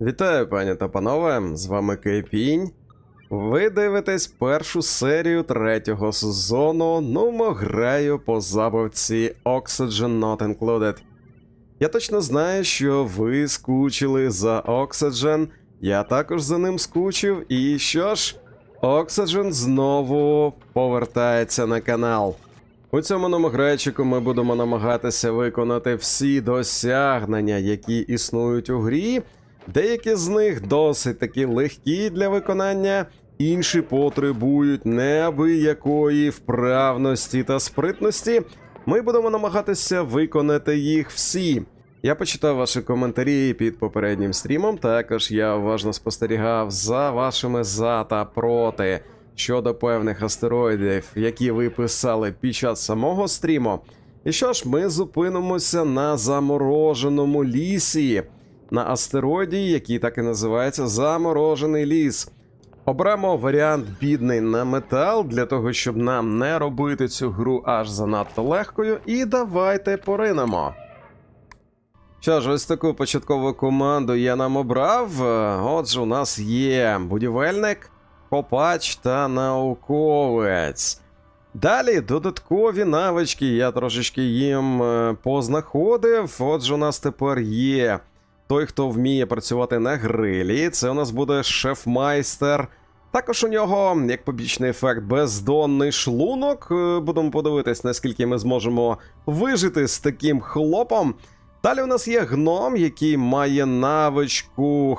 Вітаю, пані та панове! З вами Кейпінь. Ви дивитесь першу серію третього сезону Нумо граю по забавці Oxygen Not Included. Я точно знаю, що ви скучили за Oxygen, я також за ним скучив, і що ж, Oxygen знову повертається на канал. У цьому номограйчику ми будемо намагатися виконати всі досягнення, які існують у грі. Деякі з них досить таки легкі для виконання, інші потребують неабиякої вправності та спритності. Ми будемо намагатися виконати їх всі. Я почитав ваші коментарі під попереднім стрімом. Також я уважно спостерігав за вашими за та проти щодо певних астероїдів, які ви писали під час самого стріму. І що ж, ми зупинимося на замороженому лісі, на астероїді, який так і називається Заморожений ліс. Оберемо варіант бідний на метал для того, щоб нам не робити цю гру аж занадто легкою. І давайте поринемо. Що ж, ось таку початкову команду я нам обрав. Отже, у нас є будівельник, копач та науковець. Далі додаткові навички. Я трошечки їм е, познаходив. Отже, у нас тепер є той, хто вміє працювати на грилі. Це у нас буде шеф-майстер. Також у нього, як побічний ефект, бездонний шлунок. Е, Будемо подивитись, наскільки ми зможемо вижити з таким хлопом. Далі у нас є гном, який має навичку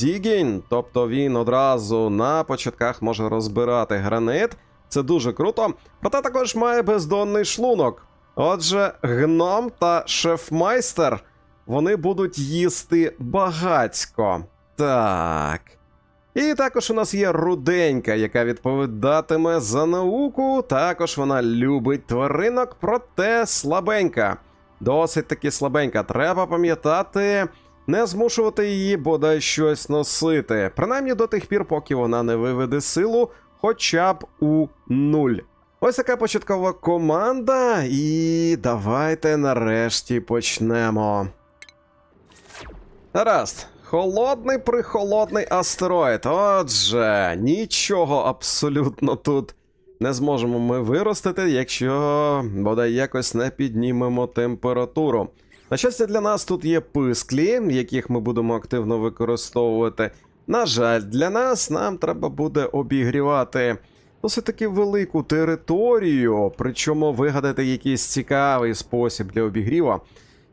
Digging, тобто він одразу на початках може розбирати гранит. Це дуже круто. Проте також має бездонний шлунок. Отже, гном та шеф-майстер вони будуть їсти багацько. Так. І також у нас є руденька, яка відповідатиме за науку. Також вона любить тваринок, проте слабенька. Досить таки слабенька. Треба пам'ятати, не змушувати її бодай щось носити. Принаймні до тих пір, поки вона не виведе силу, хоча б у нуль. Ось така початкова команда, і давайте нарешті почнемо. Гаразд. Холодний прихолодний астероїд. Отже, нічого абсолютно тут не зможемо ми виростити, якщо бодай якось не піднімемо температуру. На щастя, для нас тут є писклі, яких ми будемо активно використовувати. На жаль, для нас нам треба буде обігрівати досить таки велику територію, причому вигадати якийсь цікавий спосіб для обігріва.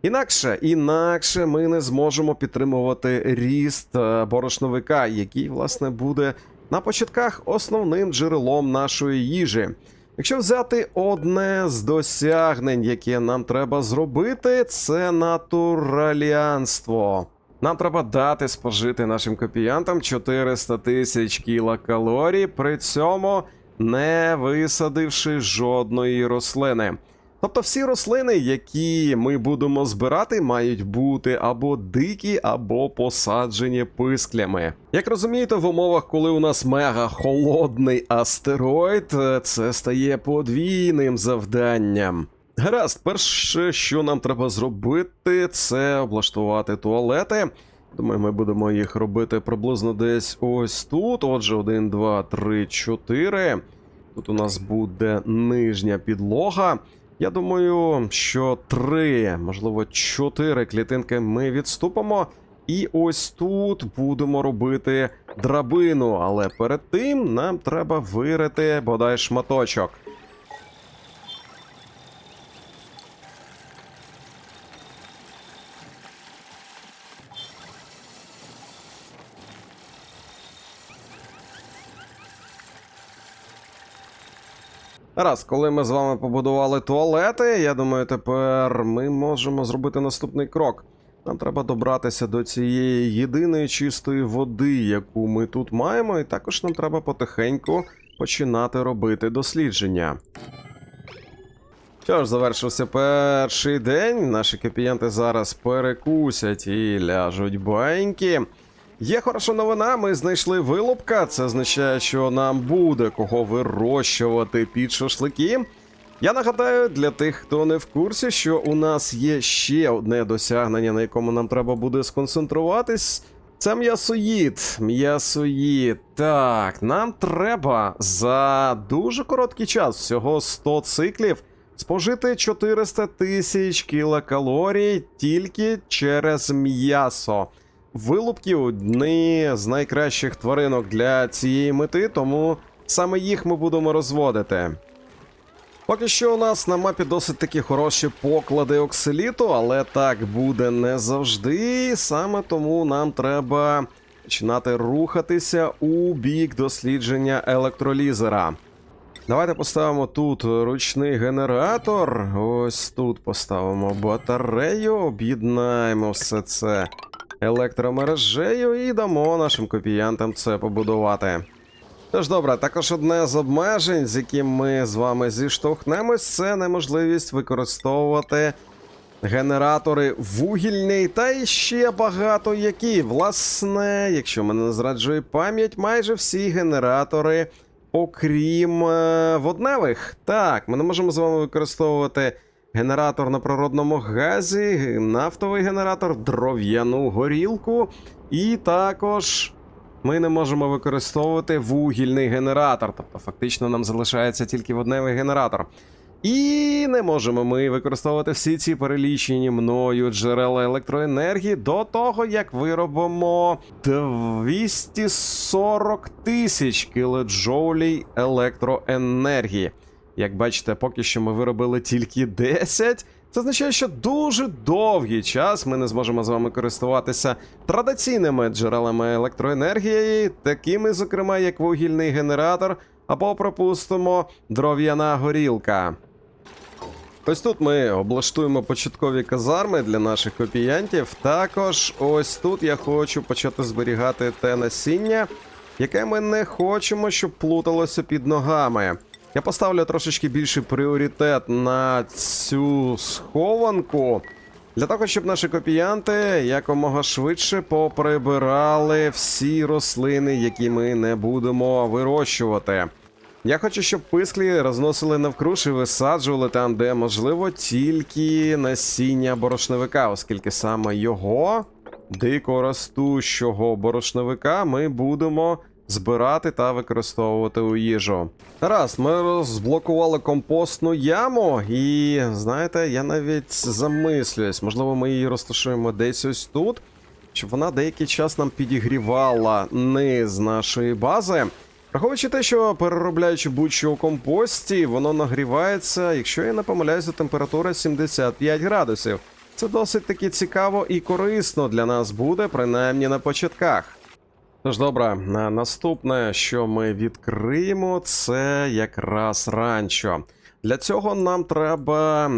Інакше, інакше ми не зможемо підтримувати ріст е, борошновика, який, власне, буде на початках основним джерелом нашої їжі. Якщо взяти одне з досягнень, яке нам треба зробити, це натураліанство. Нам треба дати спожити нашим копіянтам 400 тисяч кілокалорій, при цьому не висадивши жодної рослини. Тобто всі рослини, які ми будемо збирати, мають бути або дикі, або посаджені писклями. Як розумієте, в умовах, коли у нас мега холодний астероїд, це стає подвійним завданням. Гаразд, перше, що нам треба зробити, це облаштувати туалети. Думаю, ми будемо їх робити приблизно десь ось тут. Отже, 1, 2, 3, 4. Тут у нас буде нижня підлога. Я думаю, що три, можливо, чотири клітинки ми відступимо. І ось тут будемо робити драбину. Але перед тим нам треба вирити бодай шматочок. Раз, коли ми з вами побудували туалети, я думаю, тепер ми можемо зробити наступний крок. Нам треба добратися до цієї єдиної чистої води, яку ми тут маємо, і також нам треба потихеньку починати робити дослідження. Що ж, завершився перший день. Наші копіянти зараз перекусять і ляжуть баньки. Є хороша новина, ми знайшли вилупка. Це означає, що нам буде кого вирощувати під шашлики. Я нагадаю для тих, хто не в курсі, що у нас є ще одне досягнення, на якому нам треба буде сконцентруватись. Це м'ясоїд. М'ясоїд. Так, нам треба за дуже короткий час, всього 100 циклів, спожити 400 тисяч кілокалорій тільки через м'ясо. Вилупки одні з найкращих тваринок для цієї мети, тому саме їх ми будемо розводити. Поки що у нас на мапі досить такі хороші поклади оксиліту, але так буде не завжди. Саме тому нам треба починати рухатися у бік дослідження електролізера. Давайте поставимо тут ручний генератор. Ось тут поставимо батарею, об'єднаємо все це електромережею і дамо нашим копіянтам це побудувати. Тож добре, також одне з обмежень, з яким ми з вами зіштовхнемось, це неможливість використовувати генератори вугільний та іще багато які. Власне, якщо мене не зраджує пам'ять, майже всі генератори, окрім е, водневих. Так, ми не можемо з вами використовувати генератор на природному газі, нафтовий генератор, дров'яну горілку і також. Ми не можемо використовувати вугільний генератор, тобто фактично нам залишається тільки водневий генератор. І не можемо ми використовувати всі ці перелічені мною джерела електроенергії до того, як виробимо 240 тисяч кілоджоулей електроенергії. Як бачите, поки що ми виробили тільки 10. Це означає, що дуже довгий час ми не зможемо з вами користуватися традиційними джерелами електроенергії, такими, зокрема, як вугільний генератор, або, пропустимо, дров'яна горілка. Ось тут ми облаштуємо початкові казарми для наших копіянтів. Також ось тут я хочу почати зберігати те насіння, яке ми не хочемо, щоб плуталося під ногами. Я поставлю трошечки більший пріоритет на цю схованку. Для того, щоб наші копіянти якомога швидше поприбирали всі рослини, які ми не будемо вирощувати. Я хочу, щоб писклі розносили навкруж і висаджували там, де можливо, тільки насіння борошневика, оскільки саме його дикоростущого борошневика ми будемо збирати та використовувати у їжу. Раз, ми розблокували компостну яму, і знаєте, я навіть замислююсь, можливо, ми її розташуємо десь ось тут, щоб вона деякий час нам підігрівала низ нашої бази. Враховуючи те, що переробляючи будь-що у компості, воно нагрівається, якщо я не помиляюся, температура 75 градусів. Це досить таки цікаво і корисно для нас буде, принаймні на початках. Тож добре, наступне, що ми відкриємо, це якраз ранчо. Для цього нам треба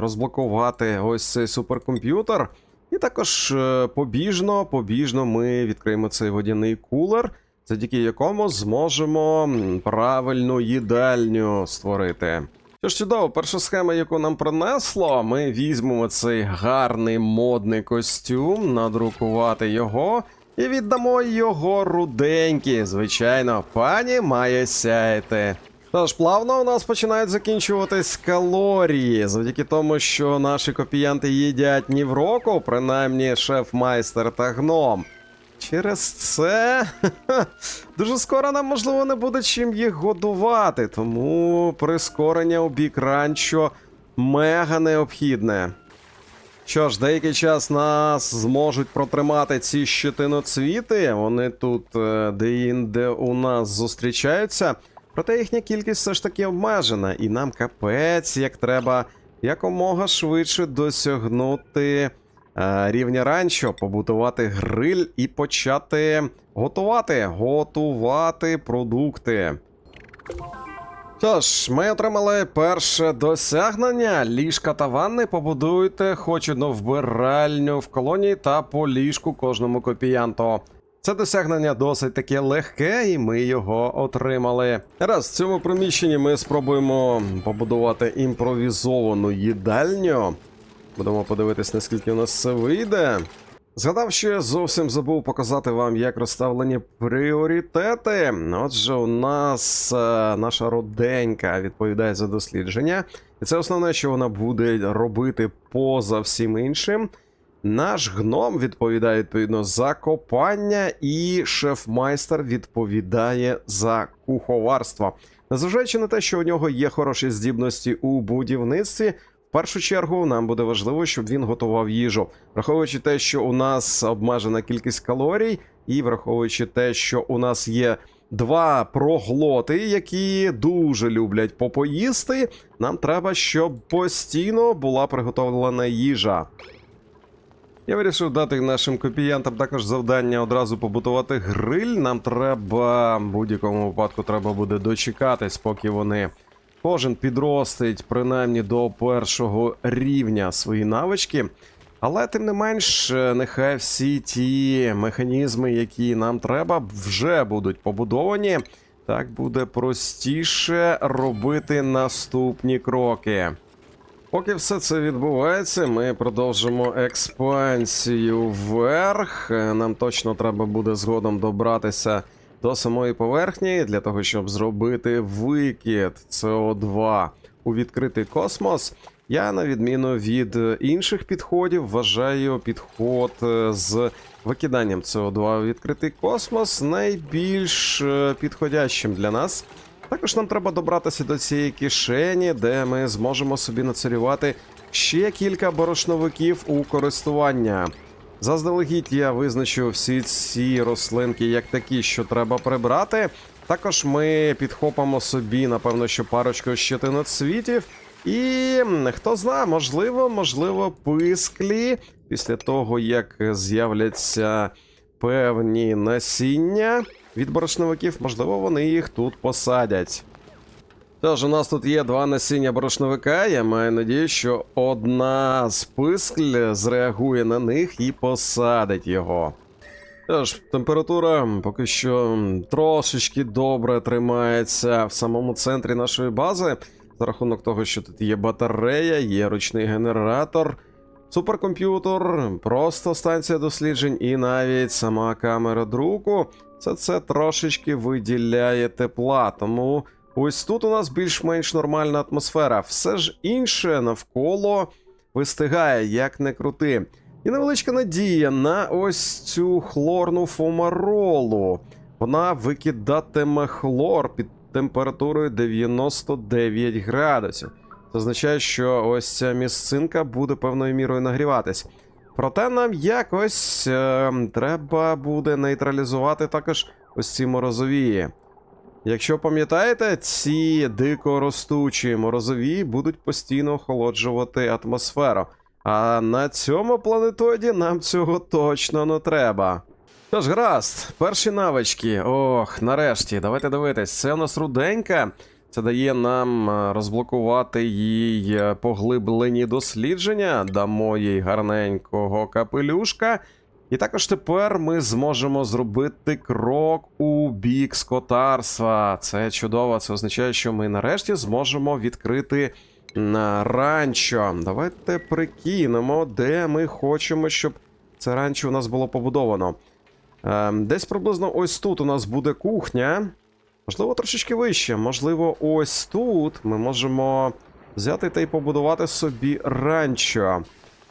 розблокувати ось цей суперкомп'ютер. І також е, побіжно, побіжно ми відкриємо цей водяний кулер, завдяки якому зможемо правильну їдальню створити. Що ж чудово, перша схема, яку нам принесло, ми візьмемо цей гарний модний костюм, надрукувати його і віддамо його руденькі. Звичайно, пані має сяяти. Тож плавно у нас починають закінчуватись калорії, завдяки тому, що наші копіянти їдять ні в року, принаймні шеф-майстер та гном. Через це дуже скоро нам, можливо, не буде чим їх годувати, тому прискорення у бік ранчо мега необхідне. Що ж, деякий час нас зможуть протримати ці щитиноцвіти. Вони тут е, де-інде у нас зустрічаються. Проте їхня кількість все ж таки обмежена, і нам капець, як треба якомога швидше досягнути е, рівня ранчо, побудувати гриль і почати готувати, готувати продукти. Тож, ми отримали перше досягнення. Ліжка та ванни побудуйте хоч одну вбиральню в колонії та по ліжку кожному копіянту. Це досягнення досить таке легке, і ми його отримали. Раз в цьому приміщенні ми спробуємо побудувати імпровізовану їдальню. Будемо подивитись, наскільки у нас це вийде. Згадав, що я зовсім забув показати вам, як розставлені пріоритети. Отже, у нас е, наша роденька відповідає за дослідження, і це основне, що вона буде робити поза всім іншим. Наш гном відповідає відповідно за копання, і шеф-майстер відповідає за куховарство. Незважаючи на те, що у нього є хороші здібності у будівництві, першу чергу нам буде важливо, щоб він готував їжу, враховуючи те, що у нас обмежена кількість калорій, і враховуючи те, що у нас є два проглоти, які дуже люблять попоїсти, нам треба, щоб постійно була приготовлена їжа. Я вирішив дати нашим копіянтам також завдання одразу побутувати гриль. Нам треба в будь-якому випадку треба буде дочекатись, поки вони кожен підростить принаймні до першого рівня свої навички. Але тим не менш, е, нехай всі ті механізми, які нам треба, вже будуть побудовані. Так буде простіше робити наступні кроки. Поки все це відбувається, ми продовжимо експансію вверх. Е, Нам точно треба буде згодом добратися до самої поверхні для того, щоб зробити викид СО2 у відкритий космос. Я, на відміну від інших підходів, вважаю підход е, з викиданням СО2 у відкритий космос найбільш е, підходящим для нас. Також нам треба добратися до цієї кишені, де ми зможемо собі нацарювати ще кілька борошновиків у користування. Заздалегідь я визначив всі ці рослинки як такі, що треба прибрати. Також ми підхопимо собі, напевно, що парочку щетиноцвітів. І хто знає, можливо, можливо, писклі після того, як з'являться певні насіння від борошновиків, можливо, вони їх тут посадять. Тож, у нас тут є два насіння борошновика. Я маю надію, що одна з пискль зреагує на них і посадить його. Тож, температура поки що трошечки добре тримається в самому центрі нашої бази. За рахунок того, що тут є батарея, є ручний генератор, суперкомп'ютер, просто станція досліджень і навіть сама камера друку. Все це трошечки виділяє тепла. Тому ось тут у нас більш-менш нормальна атмосфера. Все ж інше навколо вистигає, як не крути. І невеличка надія на ось цю хлорну фомаролу. Вона викидатиме хлор під температурою 99 градусів. Це означає, що ось ця місцинка буде певною мірою нагріватись. Проте нам якось е, треба буде нейтралізувати також ось ці морозовії. Якщо пам'ятаєте, ці дикоростучі морозові будуть постійно охолоджувати атмосферу. А на цьому планетоді нам цього точно не треба. Тож, гаразд, перші навички. Ох, нарешті, давайте дивитись. Це у нас руденька. Це дає нам е, розблокувати їй поглиблені дослідження, дамо їй гарненького капелюшка. І також тепер ми зможемо зробити крок у бік скотарства. Це чудово. Це означає, що ми нарешті зможемо відкрити ранчо. Давайте прикинемо, де ми хочемо, щоб це ранчо у нас було побудовано. Ем, Десь приблизно ось тут у нас буде кухня. Можливо, трошечки вище. Можливо, ось тут ми можемо взяти та й побудувати собі ранчо.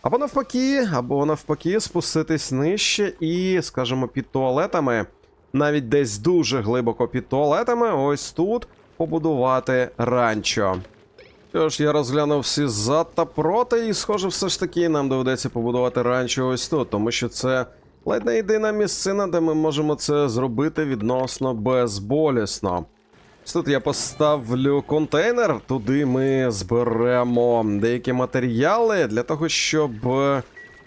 Або навпаки, або навпаки, спуститись нижче і, скажімо, під туалетами, навіть десь дуже глибоко під туалетами, ось тут побудувати ранчо. Що ж, я розглянув всі за та проти, і, схоже, все ж таки нам доведеться побудувати ранчо ось тут, тому що це ледь не єдина місцина, де ми можемо це зробити відносно безболісно. Тут я поставлю контейнер, туди ми зберемо деякі матеріали для того, щоб е,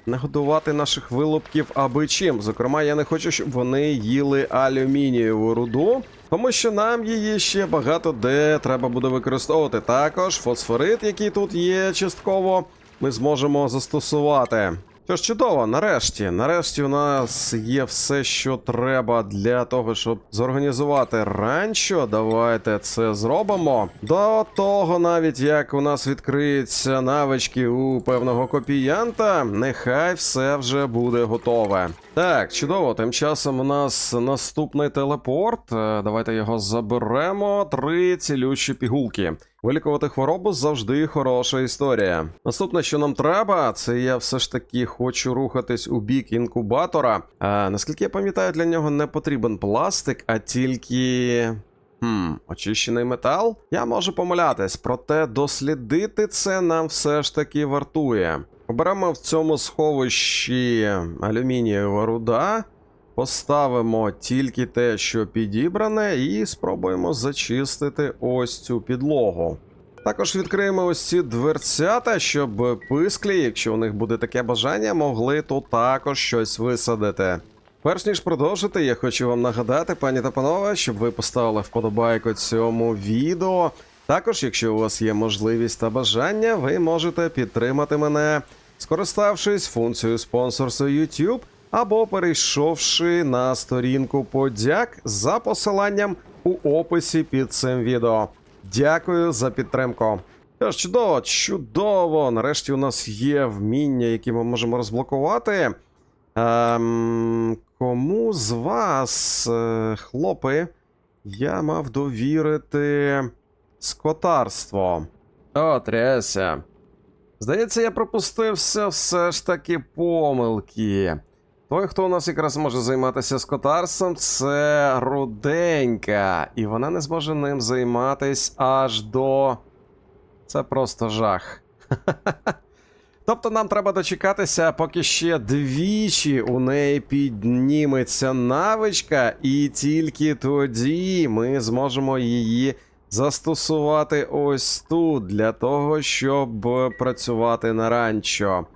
не годувати наших вилупків аби чим. Зокрема, я не хочу, щоб вони їли алюмінієву руду, тому що нам її ще багато де треба буде використовувати. Також фосфорит, який тут є частково, ми зможемо застосувати. Що ж чудово, нарешті, нарешті у нас є все, що треба для того, щоб зорганізувати ранчо. Давайте це зробимо. До того, навіть як у нас відкриються навички у певного копіянта, нехай все вже буде готове. Так, чудово. Тим часом у нас наступний телепорт. Е, Давайте його заберемо. Три цілющі пігулки. Вилікувати хворобу завжди хороша історія. Наступне, що нам треба, це я все ж таки хочу рухатись у бік інкубатора. А, наскільки я пам'ятаю, для нього не потрібен пластик, а тільки. Хм, очищений метал? Я можу помилятись, проте дослідити це нам все ж таки вартує. Оберемо в цьому сховищі алюмінієва руда, поставимо тільки те, що підібране, і спробуємо зачистити ось цю підлогу. Також відкриємо ось ці дверцята, щоб писклі, якщо у них буде таке бажання, могли тут також щось висадити. Перш ніж продовжити, я хочу вам нагадати, пані та панове, щоб ви поставили вподобайку цьому відео. Також, якщо у вас є можливість та бажання, ви можете підтримати мене, скориставшись функцією спонсорства YouTube або перейшовши на сторінку подяк за посиланням у описі під цим відео. Дякую за підтримку. Що ж, чудово, чудово! Нарешті у нас є вміння, які ми можемо розблокувати. Ем, кому з вас, е, хлопи, я мав довірити скотарство? О, тряся. Здається, я пропустився все ж таки помилки. Той, хто у нас якраз може займатися скотарством, це руденька, і вона не зможе ним займатись аж до. Це просто жах. Тобто нам треба дочекатися, поки ще двічі у неї підніметься навичка, і тільки тоді ми зможемо її застосувати ось тут для того, щоб працювати на ранчо.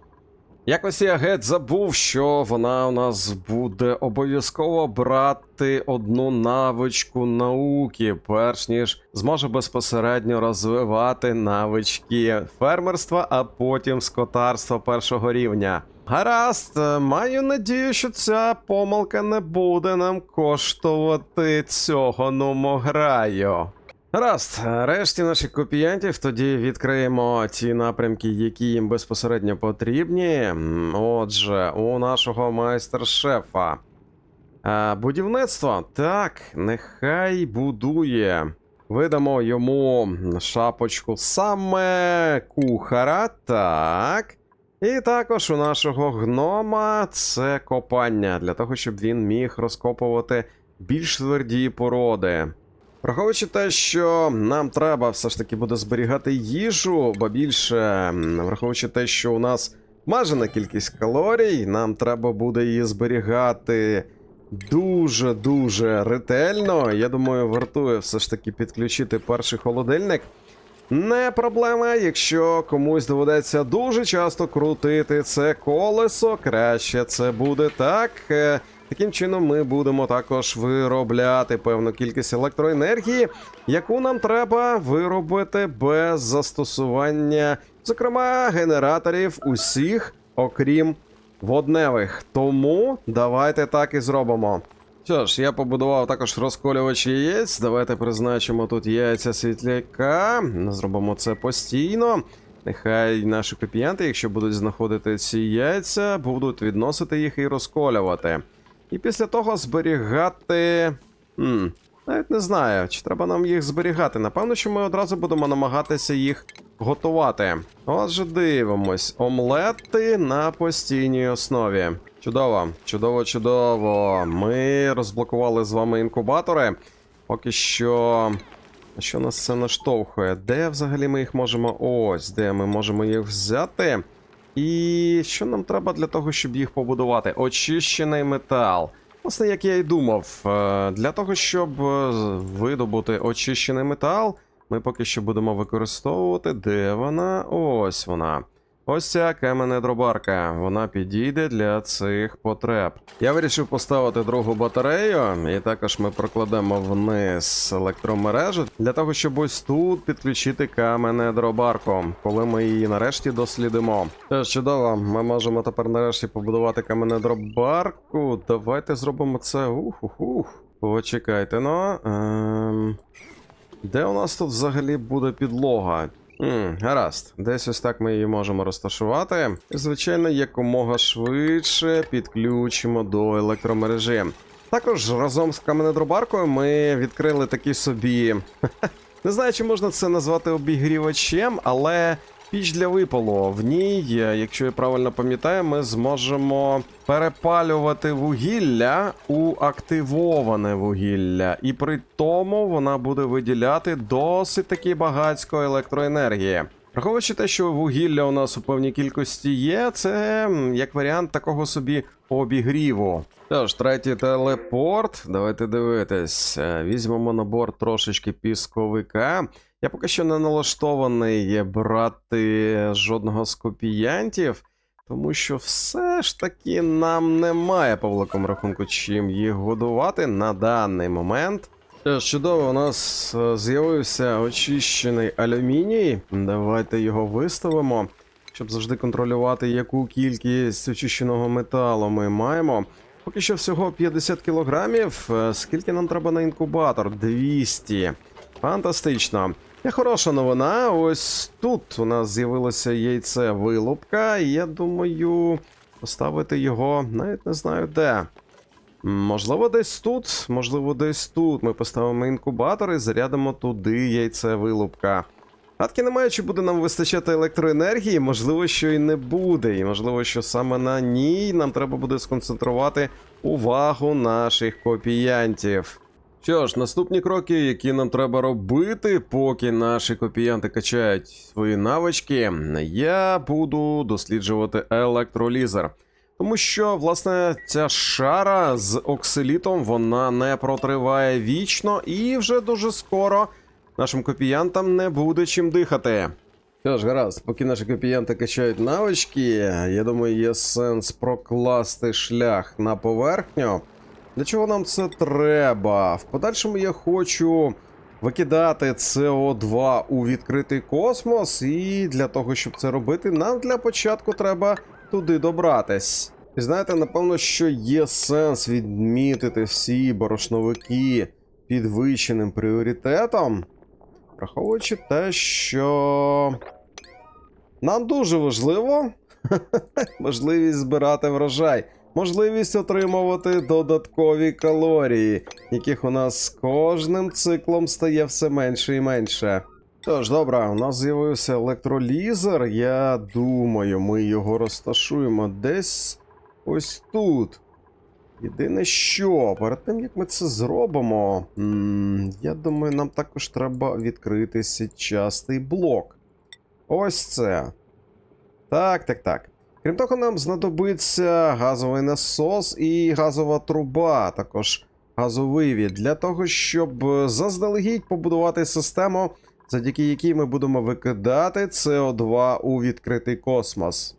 Якось я геть забув, що вона у нас буде обов'язково брати одну навичку науки, перш ніж зможе безпосередньо розвивати навички фермерства, а потім скотарства першого рівня. Гаразд, е, маю надію, що ця помилка не буде нам коштувати цього номограю. Гаразд, решті наших копіянтів тоді відкриємо ті напрямки, які їм безпосередньо потрібні. Отже, у нашого майстер-шефа. Будівництво. Так, нехай будує. Видамо йому шапочку саме кухара. Так. І також у нашого гнома це копання для того, щоб він міг розкопувати більш тверді породи. Враховуючи те, що нам треба все ж таки буде зберігати їжу, бо більше, враховуючи те, що у нас обмежена кількість калорій, нам треба буде її зберігати дуже-дуже ретельно. Я думаю, вартує все ж таки підключити перший холодильник. Не проблема, якщо комусь доведеться дуже часто крутити це колесо, краще це буде так. Таким чином, ми будемо також виробляти певну кількість електроенергії, яку нам треба виробити без застосування, зокрема, генераторів усіх, окрім водневих. Тому давайте так і зробимо. Що ж, я побудував також розколювач яєць. Давайте призначимо тут яйця світляка. Зробимо це постійно. Нехай наші копіянти, якщо будуть знаходити ці яйця, будуть відносити їх і розколювати. І після того зберігати. Хм, навіть не знаю, чи треба нам їх зберігати. Напевно, що ми одразу будемо намагатися їх готувати. Отже, дивимось. Омлети на постійній основі. Чудово, чудово, чудово. Ми розблокували з вами інкубатори. Поки що. Що нас це наштовхує? Де взагалі ми їх можемо. Ось, де ми можемо їх взяти. І що нам треба для того, щоб їх побудувати? Очищений метал. Власне, як я і думав, е, для того, щоб е, видобути очищений метал, ми поки що будемо використовувати. Де вона? Ось вона. Ось ця каменна дробарка. Вона підійде для цих потреб. Я вирішив поставити другу батарею, і також ми прокладемо вниз електромережу для того, щоб ось тут підключити каменне дробарку, коли ми її нарешті дослідимо. Теж чудово, ми можемо тепер нарешті побудувати каменне дробарку. Давайте зробимо це. Ух-ух-ух. Почекайте, ну. Ем... Де у нас тут взагалі буде підлога? М, гаразд, десь ось так ми її можемо розташувати. Звичайно, якомога швидше підключимо до електромережі. Також разом з каменедробаркою ми відкрили такі собі. Не знаю, чи можна це назвати обігрівачем, але піч для випалу. В ній, е, якщо я правильно пам'ятаю, ми зможемо перепалювати вугілля у активоване вугілля. І при тому вона буде виділяти досить таки багатсько електроенергії. Враховуючи те, що вугілля у нас у певній кількості є, це як варіант такого собі обігріву. Тож, третій телепорт. Давайте дивитись. Е, Візьмемо на борт трошечки пісковика. Я поки що не налаштований брати жодного з копіянтів, тому що все ж таки нам немає по великому рахунку чим їх годувати на даний момент. Чудово, у нас е, з'явився очищений алюміній. Давайте його виставимо, щоб завжди контролювати, яку кількість очищеного металу ми маємо. Поки що всього 50 кілограмів. Е, Скільки нам треба на інкубатор? 200. Фантастично. Є хороша новина. Ось тут у нас з'явилося яйце вилупка, і я думаю, поставити його навіть не знаю де. Можливо, десь тут, можливо, десь тут. Ми поставимо інкубатор і зарядимо туди яйце вилупка. Гадки немає, чи буде нам вистачати електроенергії, можливо, що і не буде. І можливо, що саме на ній нам треба буде сконцентрувати увагу наших копіянтів. Що ж, наступні кроки, які нам треба робити, поки наші копіянти качають свої навички, я буду досліджувати електролізер. Тому що, власне, ця шара з оксилітом вона не протриває вічно, і вже дуже скоро нашим копіянтам не буде чим дихати. Що ж, гаразд, поки наші копіянти качають навички, я думаю, є сенс прокласти шлях на поверхню. Для чого нам це треба? В подальшому я хочу викидати СО2 у відкритий космос, і для того, щоб це робити, нам для початку треба туди добратись. І знаєте, напевно, що є сенс відмітити всі борошновики підвищеним пріоритетом, враховуючи те, що нам дуже важливо можливість збирати врожай, можливість отримувати додаткові калорії, яких у нас з кожним циклом стає все менше і менше. Тож, добре, у нас з'явився електролізер. Я думаю, ми його розташуємо десь ось тут. Єдине що, перед тим як ми це зробимо, я думаю, нам також треба відкрити сітчастий блок. Ось це. Так, так, так. Крім того, нам знадобиться газовий насос і газова труба, також газовивід, для того, щоб е, заздалегідь побудувати систему, завдяки якій ми будемо викидати СО2 у відкритий космос.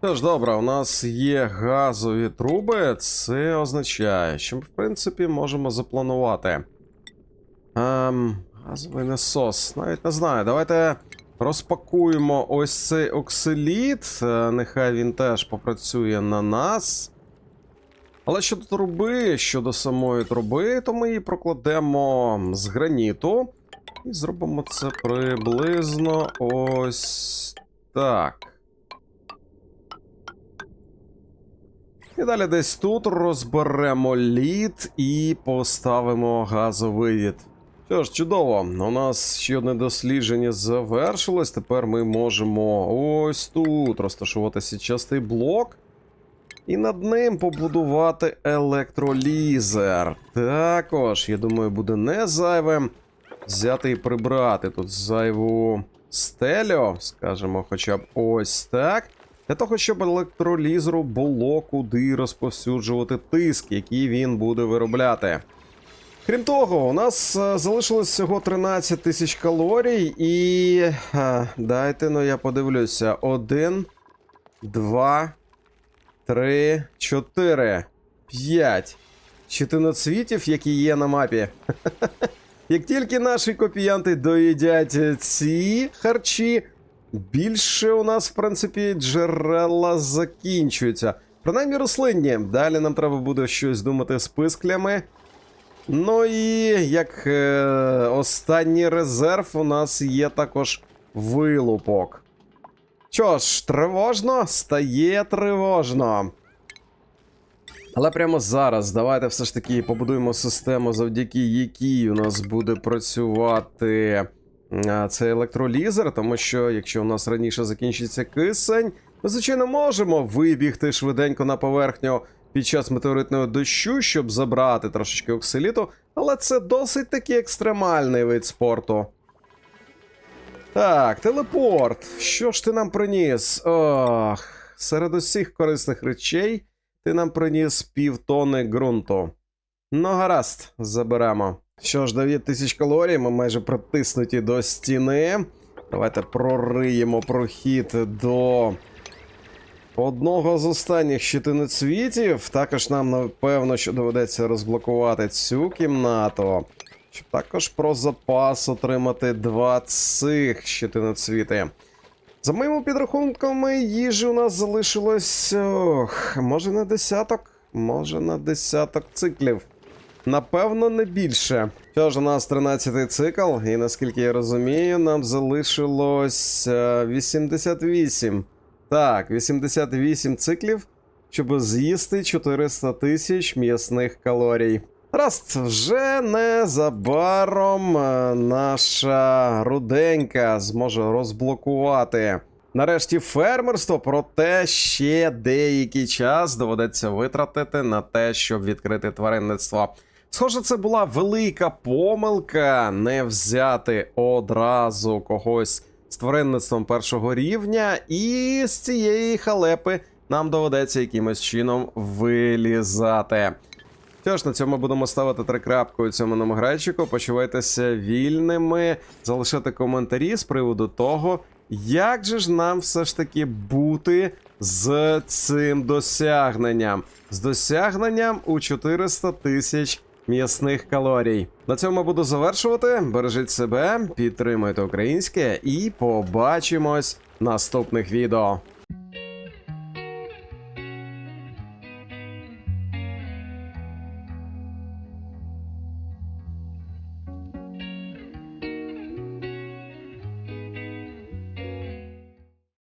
Тож, добре, у нас є газові труби. Це означає, що ми, в принципі, можемо запланувати. Ем, газовий насос. Навіть не знаю. Давайте розпакуємо ось цей оксиліт. Е, Нехай він теж попрацює на нас. Але щодо труби, щодо самої труби, то ми її прокладемо з граніту. І зробимо це приблизно ось так. І далі десь тут розберемо лід і поставимо газовивід. Що ж, чудово, у нас ще одне дослідження завершилось. Тепер ми можемо ось тут розташувати січастий блок. І над ним побудувати електролізер. Також, я думаю, буде не зайвим взяти і прибрати тут зайву стелю, скажімо, хоча б ось так. Для того, щоб електролізеру було куди розповсюджувати тиск, який він буде виробляти. Крім того, у нас е, залишилось всього 13 тисяч калорій, і. е, дайте ну я подивлюся. Один, два, три, чотири, п'ять. Чотиноцвітів, які є на мапі. Як тільки наші копіянти доїдять ці харчі, більше у нас, в принципі, джерела закінчуються. Принаймні рослинні. Далі нам треба буде щось думати з писклями. Ну і як е, останній резерв у нас є також вилупок. Що ж, тривожно, стає тривожно. Але прямо зараз давайте все ж таки побудуємо систему, завдяки якій у нас буде працювати а, цей електролізер, тому що якщо у нас раніше закінчиться кисень, ми, звичайно, можемо вибігти швиденько на поверхню під час метеоритного дощу, щоб забрати трошечки оксиліту, але це досить таки екстремальний вид спорту. Так, телепорт. Що ж ти нам приніс? Ох, серед усіх корисних речей ти нам приніс півтони ґрунту. Ну, гаразд, заберемо. Що ж, 9 тисяч калорій, ми майже притиснуті до стіни. Давайте прориємо прохід до одного з останніх щитиноцвітів. Також нам, напевно, що доведеться розблокувати цю кімнату. Щоб також про запас отримати два цих щитиноцвіти. За моїми підрахунками, їжі у нас залишилось. Ох, може на десяток, може на десяток циклів. Напевно, не більше. Що ж, у нас 13-й цикл, і наскільки я розумію, нам залишилось е, 88. Так, 88 циклів, щоб з'їсти 400 тисяч м'ясних калорій. Раст, вже незабаром е, наша руденька зможе розблокувати. Нарешті фермерство, проте ще деякий час доведеться витратити на те, щоб відкрити тваринництво. Схоже, це була велика помилка не взяти одразу когось з тваринництвом першого рівня, і з цієї халепи нам доведеться якимось чином вилізати. Що ж, на цьому будемо ставити три крапки у цьому номограйчику. Почувайтеся вільними, залишати коментарі з приводу того, як же ж нам все ж таки бути з цим досягненням. З досягненням у 400 тисяч м'ясних калорій. На цьому буду завершувати. Бережіть себе, підтримуйте українське і побачимось в наступних відео.